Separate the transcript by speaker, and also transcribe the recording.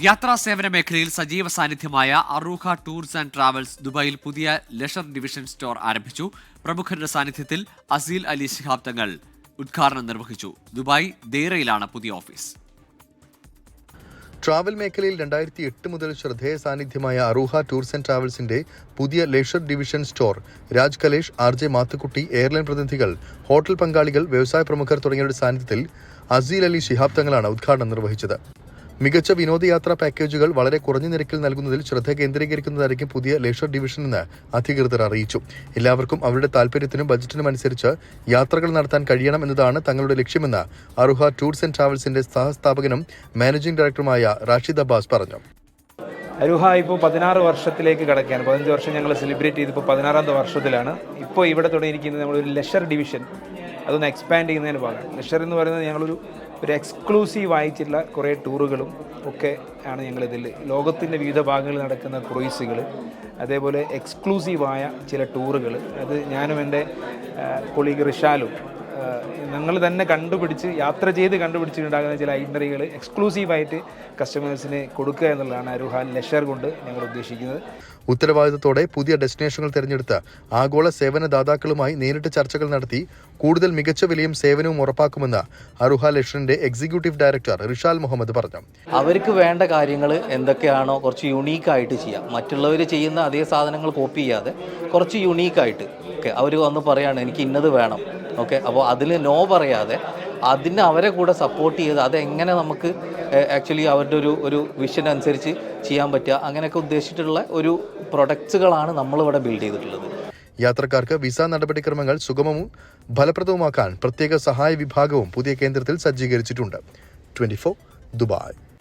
Speaker 1: യാത്രാ സേവന മേഖലയിൽ സജീവ സാന്നിധ്യമായ അറൂഹ ടൂർസ് ആൻഡ് ട്രാവൽസ് ദുബായിൽ പുതിയ ലെഷർ ഡിവിഷൻ സ്റ്റോർ ആരംഭിച്ചു. പ്രമുഖരുടെ സാന്നിധ്യത്തിൽ അസീൽ അലി ശിഹാബ് തങ്ങൾ ഉദ്ഘാടനം നിർവഹിച്ചു. ദുബായ് ദേറയിലാണ് പുതിയ ഓഫീസ്.
Speaker 2: ട്രാവൽ മേഖലയിൽ രണ്ടായിരത്തി എട്ട് മുതൽ ശ്രദ്ധേയ സാന്നിധ്യമായ അറൂഹ ടൂർസ് ആൻഡ് ട്രാവൽസിന്റെ പുതിയ leisure division store Raj Kalesh R J Mathukutty airline പ്രതിനിധികൾ ഹോട്ടൽ പങ്കാളികൾ വ്യവസായ പ്രമുഖർ തുടങ്ങിയവരുടെ സാന്നിധ്യത്തിൽ അസീൽ അലി ശിഹാബ് തങ്ങളാണ് ഉദ്ഘാടനം നിർവഹിച്ചത്. മികച്ച വിനോദയാത്രാ പാക്കേജുകൾ വളരെ കുറഞ്ഞ നിരക്കിൽ നൽകുന്നതിൽ ശ്രദ്ധ കേന്ദ്രീകരിക്കുന്നതായിരിക്കും പുതിയ ലേഷർ ഡിവിഷൻ എന്ന് അധികൃതർ അറിയിച്ചു. എല്ലാവർക്കും അവരുടെ താൽപര്യത്തിനും ബജറ്റിനും അനുസരിച്ച് യാത്രകൾ നടത്താൻ കഴിയണം എന്നതാണ് തങ്ങളുടെ ലക്ഷ്യമെന്ന് അറുഹ ടൂർസ് ആൻഡ് ട്രാവൽസിന്റെ സഹസ്ഥാപകനും മാനേജിംഗ് ഡയറക്ടറുമായ റാഷിദ് അബ്ബാസ് പറഞ്ഞു.
Speaker 3: അരുഹ ഇപ്പോൾ പതിനാറ് വർഷത്തിലേക്ക് കിടക്കുകയാണ്. പതിനഞ്ച് വർഷം ഞങ്ങൾ സെലിബ്രേറ്റ് ചെയ്തിപ്പോൾ പതിനാറാമത്തെ വർഷത്തിലാണ്. ഇപ്പോൾ ഇവിടെ തുടങ്ങിയിരിക്കുന്നത് നമ്മളൊരു ലെഷർ ഡിവിഷൻ. അതൊന്ന് എക്സ്പാൻഡ് ചെയ്യുന്നതിന് ഭാഗമാണ് ലെഷർ എന്ന് പറയുന്നത് ഞങ്ങളൊരു ഒരു എക്സ്ക്ലൂസീവ് ആയിട്ടുള്ള കുറേ ടൂറുകളും ഒക്കെ ആണ് ഞങ്ങളിതിൽ ലോകത്തിന്റെ വിവിധ ഭാഗങ്ങളിൽ നടക്കുന്ന ക്രൂയിസുകൾ അതേപോലെ എക്സ്ക്ലൂസീവായ ചില ടൂറുകൾ അത് ഞാനും എന്റെ കൊളീഗ് റിഷാലും ഞങ്ങൾ തന്നെ കണ്ടുപിടിച്ച് യാത്ര ചെയ്ത് കണ്ടുപിടിച്ചിട്ടുണ്ടാകുന്ന ചില ഐറ്ററികൾ എക്സ്ക്ലൂസീവായിട്ട് കസ്റ്റമേഴ്സിന് കൊടുക്കുക എന്നുള്ളതാണ് അരുഹാൻ ലെഷർ കൊണ്ട് ഞങ്ങൾ ഉദ്ദേശിക്കുന്നത്.
Speaker 2: ഉത്തരവാദിത്തത്തോടെ പുതിയ ഡെസ്റ്റിനേഷനുകൾ തിരഞ്ഞെടുത്ത് ആഗോള സേവന ദാതാക്കളുമായി നേരിട്ട് ചർച്ചകൾ നടത്തി കൂടുതൽ മികച്ച വിലയും സേവനവും ഉറപ്പാക്കുമെന്ന് അറുഹ ലെഷറിന്റെ എക്സിക്യൂട്ടീവ് ഡയറക്ടർ റിഷാൽ മുഹമ്മദ് പറഞ്ഞു.
Speaker 4: അവർക്ക് വേണ്ട കാര്യങ്ങൾ എന്തൊക്കെയാണോ കുറച്ച് യുണീക്കായിട്ട് ചെയ്യാം. മറ്റുള്ളവർ ചെയ്യുന്ന അതേ സാധനങ്ങൾ കോപ്പി ചെയ്യാതെ കുറച്ച് യുണീക്കായിട്ട് ഓക്കെ അവർ വന്ന് പറയാണ് എനിക്ക് ഇന്നത് വേണം. ഓക്കെ അപ്പോൾ അതിൽ നോ പറയാതെ അതിന് അവരെ കൂടെ സപ്പോർട്ട് ചെയ്ത് അതെങ്ങനെ നമുക്ക് ആക്ച്വലി അവരുടെ ഒരു ഒരു വിഷൻ അനുസരിച്ച് ചെയ്യാൻ പറ്റുക അങ്ങനെയൊക്കെ ഉദ്ദേശിച്ചിട്ടുള്ള ഒരു പ്രൊഡക്ട്സുകളാണ് നമ്മളിവിടെ ബിൽഡ് ചെയ്തിട്ടുള്ളത്.
Speaker 2: യാത്രക്കാർക്ക് വിസ നടപടിക്രമങ്ങൾ സുഗമവും ഫലപ്രദവുമാക്കാൻ പ്രത്യേക സഹായ വിഭാഗവും പുതിയ കേന്ദ്രത്തിൽ സജ്ജീകരിച്ചിട്ടുണ്ട്. Twenty Dubai.